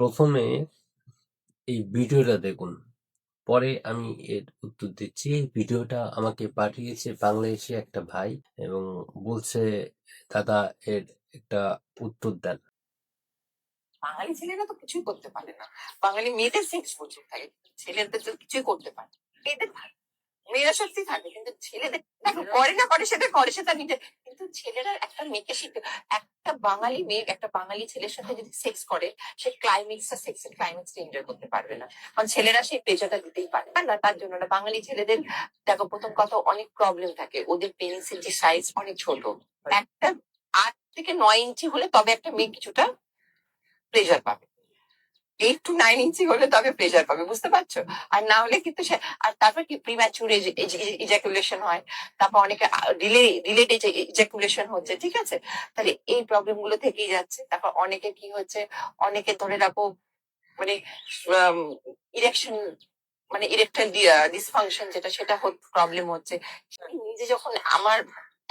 প্রথমে এই ভিডিওটা দেখুন। পরে আমি এর উত্তর দিচ্ছি। এই ভিডিওটা আমাকে পাঠিয়েছে বাংলাদেশে একটা ভাই এবং বলছে, দাদা, এর একটা উত্তর দেন। বাঙালি ছেলেরা তো কিছুই করতে পারে না। বাঙালি মেয়েদের সেক্স প্রচুর থাকে ছেলেদের তো কিছুই করতে পারে। মেয়েদের থাকে মেয়েরা সত্যি থাকে কিন্তু ছেলেদের দেখো করে না করে সেটা করে সেটা নিজে কিন্তু ছেলেরা একটা মেয়েকে শিখতে একটা বাঙালি মেয়ে একটা বাঙালি ছেলের সাথে যদি সেক্স করে সে ক্লাইম্যাক্স সেক্স এর ক্লাইম্যাক্স এনজয় করতে পারবে না। কারণ ছেলেরা সেই প্রেশারটা দিতেই পারে না তার জন্য না। বাঙালি ছেলেদের দেখো প্রথম কথা অনেক প্রবলেম থাকে। ওদের পেনিসের যে সাইজ অনেক ছোট। একটা আট থেকে নয় ইঞ্চি হলে তবে একটা মেয়ে কিছুটা প্রেশার পাবে। এইট টু নাইন ইঞ্চি হলে তবে প্রেশার পাবে, বুঝতে পারছ? আর না হলে কিন্তু সে আর তারপর কি প্রিম্যাচুর ইজাকুলেশন হয়, তারপর অনেকে রিলেট ইজাকুলেশন হচ্ছে, ঠিক আছে? তাহলে এই প্রবলেমগুলো থেকেই যাচ্ছে। তারপর অনেকে কি হচ্ছে, অনেকে ধরে রাখো মানে ইরেকশন মানে ইরেকটাইল ডিসফাংশন যেটা, সেটা প্রবলেম হচ্ছে। নিজে যখন আমার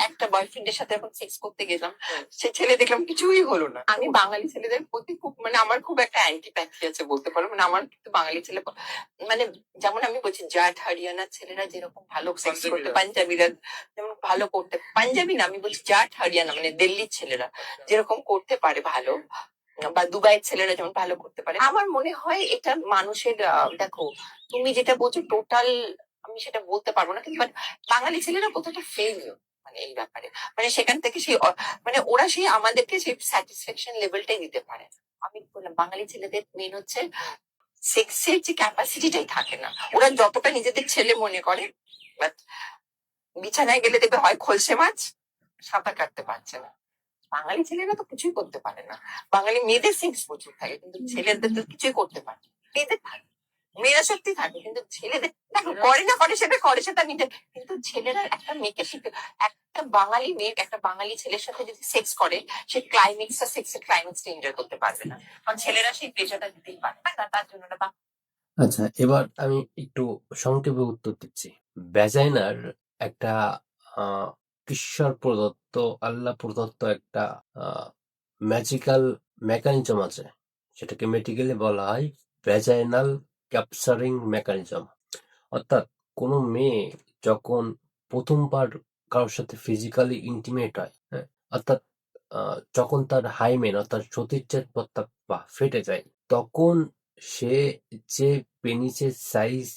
একটা বয়ফ্রেন্ডের সাথে এখন সেক্স করতে গেলাম সে ছেলে দেখলাম কিছুই হলো না। আমি বাঙালি ছেলেদের প্রতি খুব মানে আমার খুব একটা অ্যান্টিপ্যাথি আছে বলতে পারো। মানে আমার কিন্তু বাঙালি ছেলে মানে যেমন আমি বলছি জাট হরিয়ানার ছেলেরা যেরকম ভালো সেক্স করতে পাঞ্জাবিরা যেমন ভালো করতে পাঞ্জাবি না আমি বলছি জাট হরিয়ানা মানে দিল্লির ছেলেরা যেরকম করতে পারে ভালো বা দুবাইয়ের ছেলেরা যেমন ভালো করতে পারে। আমার মনে হয় এটা মানুষের দেখো তুমি যেটা বলছো টোটাল আমি সেটা বলতে পারব না কিন্তু বাঙালি ছেলেরা কতটা ফেল মানে এই ব্যাপারে। মানে সেখান থেকে সেই মানে ওরা সেই আমাদেরকে সেই স্যাটিসফ্যাকশন লেভেলটাই দিতে পারে আমি বললাম বাঙালি ছেলেদের মেন হচ্ছে সেক্সের যে ক্যাপাসিটিটাই থাকে না। ওরা যতটা নিজেদের ছেলে মনে করে বাট বিছানায় গেলে দেখবে হয় খলসে মাছ সাঁতার কাটতে পারছে না। বাঙালি ছেলেরা তো কিছুই করতে পারে না। বাঙালি মেয়েদের সেক্স প্রচুর থাকে কিন্তু ছেলেদের তো কিছুই করতে পারে না। মেয়েদের থাকে। মেয়েরা সত্যি থাকে কিন্তু ছেলেদের দেখো করে না করে সেটা করে সেটা নিজে কিন্তু ছেলেরা একটা মেয়েকে শিখতে একটা বাঙালি মেয়ে একটা বাঙালি ছেলের সাথে যদি সেক্স করে সে ক্লাইম্যাক্স সেক্স এর ক্লাইম্যাক্স এনজয় করতে পারবে না। কারণ ছেলেরা সেই প্রেশারটা দিতেই পারে না তার জন্য না বা- আচ্ছা এবার আমি একটু সংক্ষেপে উত্তর দিচ্ছি। ভ্যাজাইনার একটা আহ, ঈশ্বর প্রদত্ত আল্লাহ প্রদত্ত একটা ম্যাজিক্যাল মেকানিজম আছে। সেটাকে মেডিকেলে বলা হয় ভ্যাজাইনাল ক্যাপচারিং মেকানিজম অর্থাৎ কোনো মেয়ে যখন প্রথমবার কারোর সাথে ফিজিক্যালি ইন্টিমেট হয় হ্যাঁ অর্থাৎ যখন তার হাইমেন অর্থাৎ সতীর্থের প্রত্যাপ ফেটে যায়, তখন সে যে পেনিসের সাইজ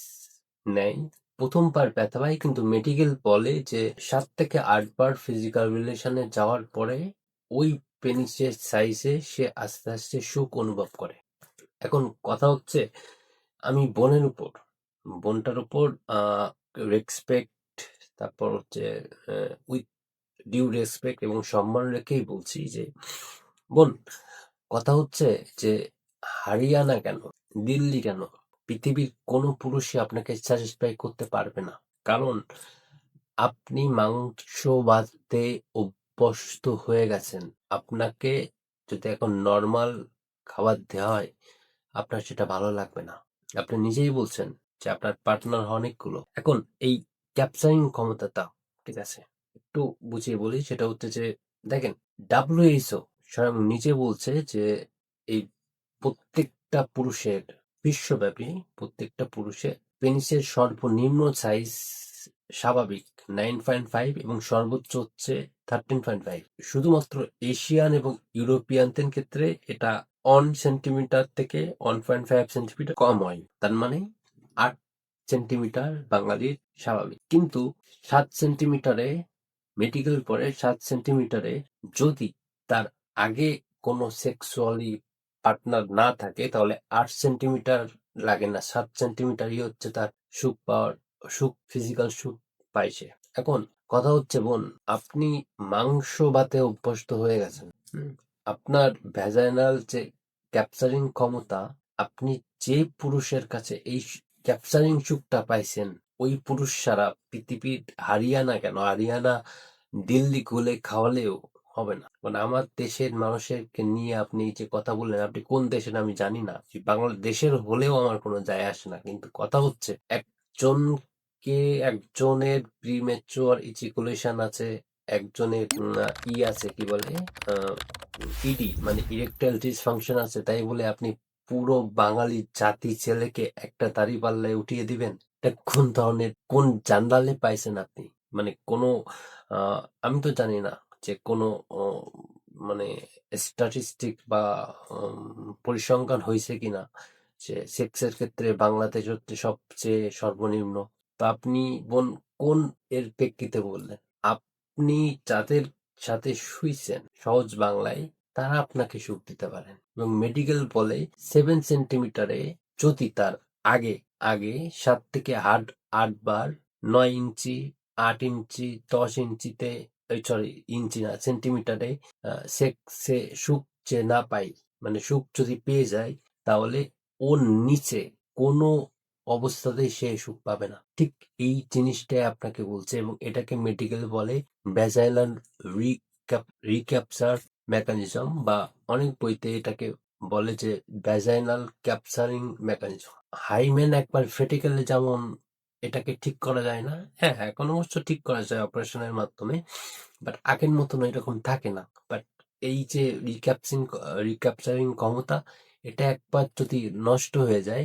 নেয়, প্রথমবার ব্যথা পায়, কিন্তু মেডিকেল বলে যে সাত থেকে আটবার ফিজিক্যাল রিলেশনে যাওয়ার পরে ওই পেনিসের সাইজে সে আস্তে আস্তে সুখ অনুভব করে। এখন কথা হচ্ছে আমি বোনের উপর, বোনটার উপর রেসপেক্ট তারপর হচ্ছে উইথ ডিউ রেসপেক্ট এবং সম্মান রেখেই বলছি যে, বোন, কথা হচ্ছে যে হারিয়ানা কেন, দিল্লি কেন, পৃথিবীর কোনো পুরুষই আপনাকে স্যাটিসফাই করতে পারবে না। কারণ, আপনি মাংস বাঁধতে অভ্যস্ত হয়ে গেছেন। আপনাকে যদি এখন নর্মাল খাবার দেওয়া হয়, আপনার সেটা ভালো লাগবে না। আপনি নিজেই বলছেন যে আপনার পার্টনার অনেকগুলো। এখন এই ক্যাপচারিং ক্ষমতাটা, ঠিক আছে, একটু বুঝিয়ে বলি, সেটা হচ্ছে যে, দেখেন ডাব্লিউএইচও স্বয়ং নিজে বলছে যে, এই প্রত্যেকটা পুরুষের, বিশ্বব্যাপী প্রত্যেকটা পুরুষের পেনিসের সর্বনিম্ন সাইজ স্বাভাবিক নাইন পয়েন্ট ফাইভ এবং সর্বোচ্চ হচ্ছে থার্টিন পয়েন্ট ফাইভ শুধুমাত্র এশিয়ান এবং ইউরোপিয়ানদের ক্ষেত্রে এটা ওয়ান সেন্টিমিটার থেকে ওয়ান পয়েন্ট ফাইভ সেন্টিমিটার কম হয়। তার মানে আট সেন্টিমিটার বাঙালির স্বাভাবিক। কিন্তু সাত সেন্টিমিটারে মেডিকেল পরে সাত সেন্টিমিটারে যদি তার আগে কোনো সেক্সুয়ালি পার্টনার না থাকে, তাহলে আট সেন্টিমিটার লাগে না। সাত সেন্টিমিটারই হচ্ছে তার সুখ পাওয়ার, সুখ ফিজিক্যাল সুখ পাইছে এখন কথা হচ্ছে বোন, আপনি মাংস ভাতে অভ্যস্ত হয়ে গেছেন? আপনার ভ্যাজাইনাল যে ক্যাপচারিং ক্ষমতা, আপনি যে পুরুষের কাছে এই ক্যাপচারিং সুখটা পাইছেন, ওই পুরুষ সারা পৃথিবীর হারিয়ানা কেন? হারিয়ানা দিল্লি গুলে খাওয়ালেও হবে না। মানে আমার দেশের মানুষেরকে নিয়ে আপনি যে কথা বললেন, আপনি কোন দেশের আমি জানি না। বাংলাদেশের হলেও আমার কোনো যায় আসে না। কিন্তু কথা হচ্ছে, একজনকে একজনের প্রিমেচুয়ার ইজিকুলেশন আছে একজনের ই আছে, কি বলে ইডি মানে ইরেকটাইল ডিসফাংশন আছে, তাই বলে আপনি পুরো বাঙালি জাতি ছেলেকে একটা দাঁড়িপাল্লায় উঠিয়ে দিবেন এটা কোন ধরনের, কোন জান্ডালে পাইছেন আপনি? মানে কোনো আমি তো জানি না যে কোনো মানে স্ট্যাটিস্টিক বা পরিসংখ্যান হয়েছে কিনা, যে সেক্সের ক্ষেত্রে বাংলাদেশ হচ্ছে সবচেয়ে সর্বনিম্ন, তো আপনি বোন, কোন এর প্রেক্ষিতে বললেন? আপনি যাদের সাথে শুইছেন সহজ বাংলায়, তারা আপনাকে সুখ দিতে পারেন। এবং মেডিকেল বলে সেভেন সেন্টিমিটারে যদি তার আগে আগে সাত থেকে আট আট বার নয় ইঞ্চি, আট ইঞ্চি, দশ ইঞ্চিতে সরি ইঞ্চি না সেন্টিমিটারে সে সুখ যে না পাই মানে সুখ যদি পেয়ে যায়, তাহলে ওর নিচে কোনো অবস্থাতেই সে সুখ পাবে না। ঠিক এই জিনিসটাই আপনাকে বলছে এবং এটাকে মেডিকেল বলে ভ্যাজাইলাল রিক্যাপচার মেকানিজম বা অনেক বইতে এটাকে বলে যে ভ্যাজাইনাল ক্যাপচারিং মেকানিজম হাইমেন একবার ফেটে গেলে যেমন এটাকে ঠিক করা যায় না হ্যাঁ এখন অবশ্য ঠিক করা যায় অপারেশনের মাধ্যমে বাট আগের মতন এরকম থাকে না। বাট এই যে রিক্যাপসিং রিক্যাপচারিং ক্ষমতা, এটা একবার যদি নষ্ট হয়ে যায়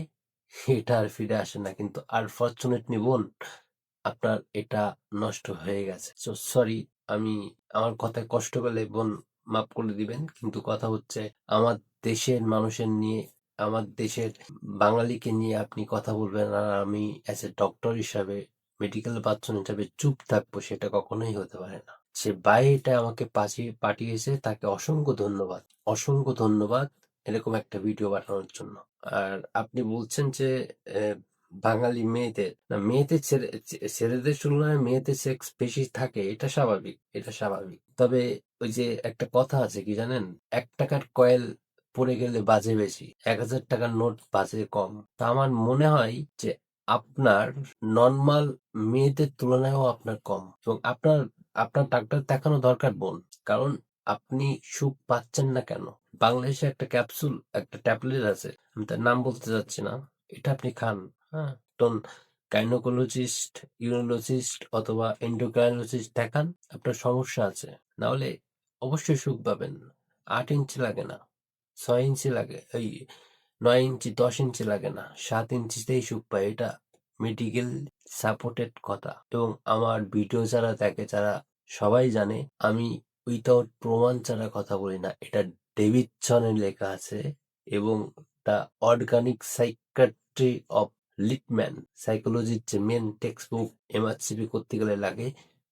এটা আর ফিরে আসে না। কিন্তু আর ফর্চুনেটলি বোন, আপনার এটা নষ্ট হয়ে গেছে। সো সরি আমি আমার কথায় কষ্ট পেলে বোন মাফ করে দিবেন। কিন্তু কথা হচ্ছে, আমার দেশের মানুষের নিয়ে, আমার দেশের বাঙালিকে নিয়ে আপনি কথা বলবেন আর আমি অ্যাজ এ ডক্টর হিসাবে মেডিকেল পার্সন হিসাবে চুপ থাকব সেটা কখনোই হতে পারে না। সে বাইরেটা আমাকে পাঠিয়ে পাঠিয়েছে, তাকে অসংখ্য ধন্যবাদ। অসংখ্য ধন্যবাদ। এরকম একটা ভিডিও পাঠানোর জন্য। আর আপনি বলছেন যে বাঙালি মেয়েদের, না মেয়েদের ছেলে, ছেলেদের তুলনায় মেয়েদের সেক্স বেশি থাকে, এটা স্বাভাবিক এটা স্বাভাবিক। তবে ওই যে একটা কথা আছে কি জানেন? এক টাকার কয়েল পড়ে গেলে বাজে বেশি, এক হাজার টাকার নোট বাজে কম। তা আমার মনে হয় যে, আপনার নর্মাল মেয়েদের তুলনায়ও আপনার কম। এবং আপনার আপনার ডাক্তার দেখানো দরকার বোন। কারণ আপনি সুখ পাচ্ছেন না কেন? বাংলাদেশে একটা ক্যাপসুল, একটা ট্যাবলেট আছে, আমি তার নাম বলতে চাচ্ছি না। এটা আপনি খান হ্যাঁ? তখন গাইনোকোলজিস্ট ইউরোলজিস্ট অথবা এন্ডোক্রাইনোলজিস্ট দেখান, আপনার সমস্যা আছে। না হলে অবশ্যই সুখ পাবেন। আট ইঞ্চি লাগে না, ছয় ইঞ্চি লাগে, এই নয় ইঞ্চি দশ ইঞ্চি লাগে না, সাত ইঞ্চিতেই সুখ পায়। এটা মেডিকেল সাপোর্টেড কথা। এবং আমার ভিডিও যারা দেখে, যারা সবাই জানে, আমি উইথাউট প্রমাণ ছাড়া কথা বলি না। এটা ডেভিডসনে লেখা আছে এবং the organic psychiatry of Litman সাইকোলজির যে মেন টেক্সট বুক এমআরসিপি করতে গেলে লাগে,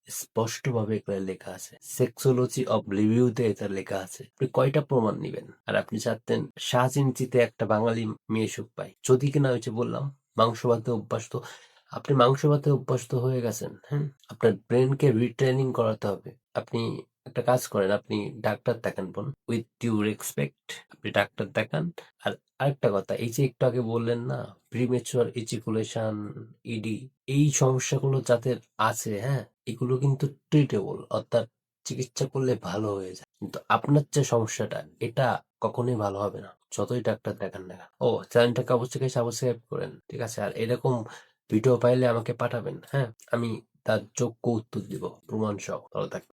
স্পষ্টভাবে এখানে লেখা আছে। সেক্সোলজি অফ রিভিউতে এটা লেখা আছে। আপনি কয়টা প্রমাণ নেবেন? আর আপনি চাচ্ছেন ইঞ্চিতে একটা বাঙালি মেয়ে সুখ পায়। যদি কিনা হয়েছে বললাম মাংস ভাতে অভ্যস্ত। আপনি মাংস ভাতে অভ্যস্ত হয়ে গেছেন হ্যাঁ? আপনার ব্রেনকে রিট্রেনিং করাতে হবে। আপনি একটা কাজ করেন, আপনি ডাক্তার দেখান বোন। উইথ ডিউ রেসপেক্ট আপনি ডাক্তার দেখান। আর আরেকটা কথা, এই যে একটু আগে বললেন না প্রিমেচুয়ার ইজিকুলেশন ইডি এই সমস্যাগুলো যাদের আছে হ্যাঁ এগুলো কিন্তু ট্রিটেবল অর্থাৎ চিকিৎসা করলে ভালো হয়ে যায়। কিন্তু আপনার যে সমস্যাটা, এটা কখনোই ভালো হবে না, যতই ডাক্তার দেখান না। ও, চ্যানেলটাকে অবশ্যই সাবস্ক্রাইব করেন, ঠিক আছে? আর এরকম ভিডিও পাইলে আমাকে পাঠাবেন হ্যাঁ? আমি তার যোগ্য উত্তর দিব প্রমাণ সহ ভালো থাকবেন।